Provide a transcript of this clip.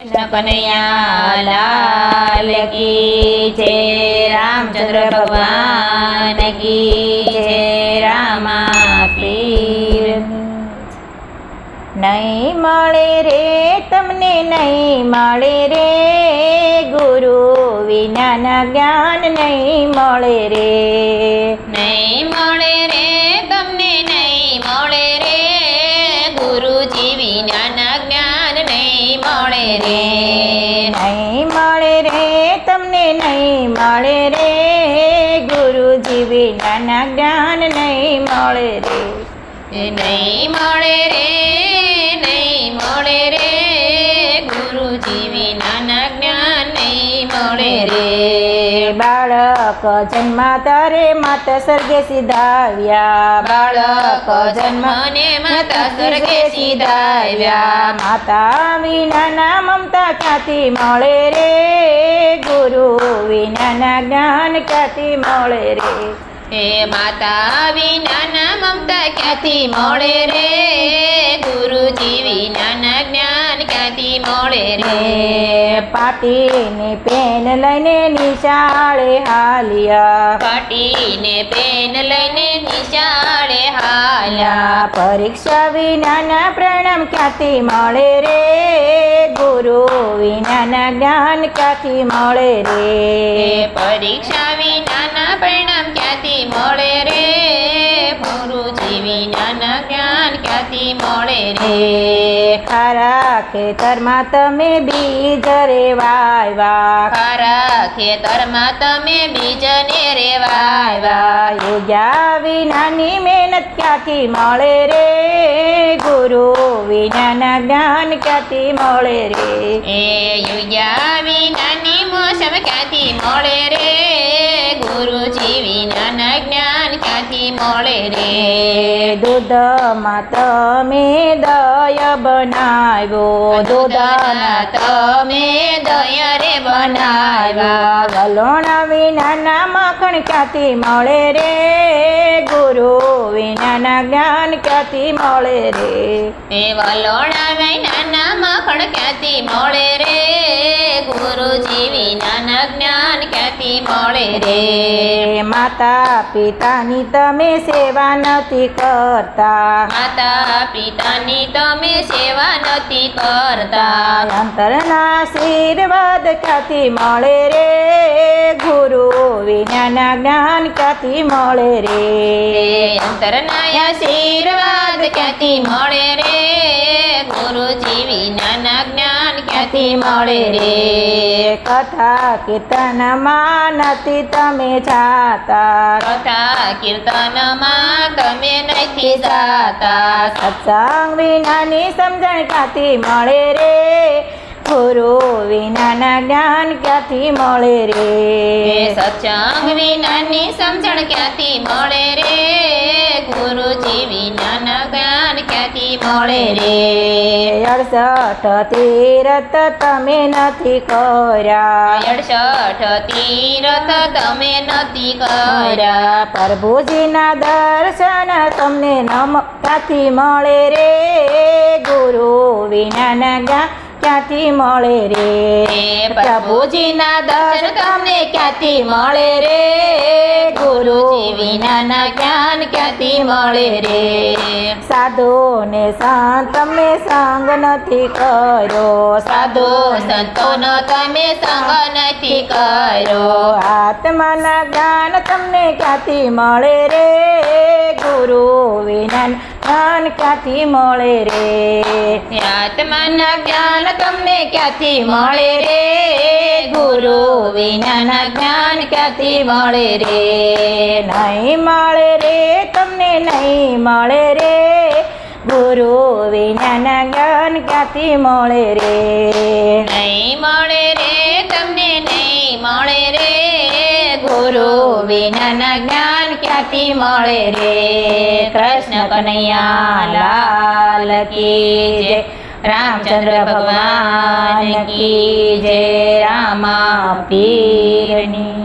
કનૈયા લાલ કી જય રામચંદ્ર નહીં મળે રે તમને નહીં મળે રે ગુરુ વિનાના જ્ઞાન નહીં મળે રે નહીં મળે રે રે, નહીં મળે રે, તમને નહીં મળે રે. ગુરુજી વિનાના જ્ઞાન નહીં મળે રે. નહીં મળે રે બાળક જન્મા તારે માતા સ્વર્ગે સીધાવ્યા. બાળક જન્મને માતા સ્વર્ગે સીધાવ્યા. માતા વિનાના મમતા ક્યાંથી મળે રે. ગુરુ વિનાના જ્ઞાન ક્યાંથી મળે રે. હે માતા વિનાના મમતા ક્યાંથી મળે રે. ગુરુજી ક્યાંથી મળે રે. પાટીને પેન લઈને નિશાળે હાલ્યા. પાટીને પેન લઈને નિશાળે હાલ્યા. પરીક્ષા વિનાના પ્રણામ ક્યાંથી મળે રે? ગુરુ વિનાના જ્ઞાન ક્યાંથી મળે રે? પરીક્ષા વિનાના પરિણામ ક્યાંથી મળે રે? ગુરુજી વિનાના જ્ઞાન ક્યાંથી મળે રે? ખારા ખેતરમાં તમે બીજ રે વાવ્યા ખારા ખેતરમાં તમે બીજ ને રે વાવ્યા યોગ્યા વિનાની મહેનત ક્યાંથી મળે રે? ગુરુ વિનાના જ્ઞાન ક્યાંથી મળે રે? એ યોગ્યા વિનાની મોસમ ક્યાંથી મળે રે? મળે રે. દૂધમાં તમે દય બનાવ્યો. દૂધના તમે દય રે બનાવ્યા. વલોણા વિનાના માખણ ક્યાંથી મળે રે? ગુરુ વિનાના જ્ઞાન ક્યાંથી મળે રે? એ વલોણા વિનાના માખણ ક્યાંથી મળે રે ગુરુજી વિનાના જ્ઞાન ક્યાંથી મળે રે? માતા પિતાની તમે સેવા નથી કરતા. માતા પિતાની તમે સેવા નથી કરતા. અંતરના આશીર્વાદ ક્યાંથી મળે રે? ગુરુ વિનાના જ્ઞાન ક્યાંથી મળે રે? અંતરના આશીર્વાદ ક્યાંથી મળે રે? ગુરુજી વિનાના જ્ઞાન ક્યાંથી મળે રે? કથા કીર્તનમાં નથી તમે જાતા. કથા કીર્તનમાં તમે નથી જાતા. સત્સંગ વિનાની સમજણ ક્યાંથી મળે રે? ગુરુ વિનાના જ્ઞાન ક્યાંથી મળે રે? સત્સંગ વિનાની સમજણ ક્યાંથી મળે રે? ગુરુજી વિનાના જ્ઞાન ક્યાંથી મળે રે. અડસઠ તીરથ તમે નથી કર્યા. અડસઠ તીરથ તમે નથી કર્યા. પ્રભુજીના દર્શન તમને નમ ક્યાંથી મળે રે. ગુરુ વિનાના જ્ઞાન ક્યાંથી મળે રે? પ્રભુજીના દર્શન તમને ક્યાંથી મળે રે? ગુરુજી વિનાના જ્ઞાન ક્યાંથી મળે રે? સાધુ ને સંત તમે સંગ નથી કર્યો. સાધુ સંતોનો તમે સંગ નથી કર્યો. આત્માના જ્ઞાન તમને ક્યાંથી મળે રે? ગુરુ વિના જ્ઞાન ક્યાંથી મળે રે? આત્માના જ્ઞાન તમને ક્યાંથી મળે રે? ગુરુ વિનાના જ્ઞાન ક્યાંથી મળે રે? નહીં મળે રે તમને નહીં મળે રે. ગુરુ વિનાના જ્ઞાન ક્યાંથી મળે રે? નહીં મળે રે તમને નહીં મળે રે. વિનાના જ્ઞાન ક્યાંથી મળે રે? કૃષ્ણ કનૈયા, લાલ કી રામચંદ્ર ભગવાન કી જય. રામા પીરની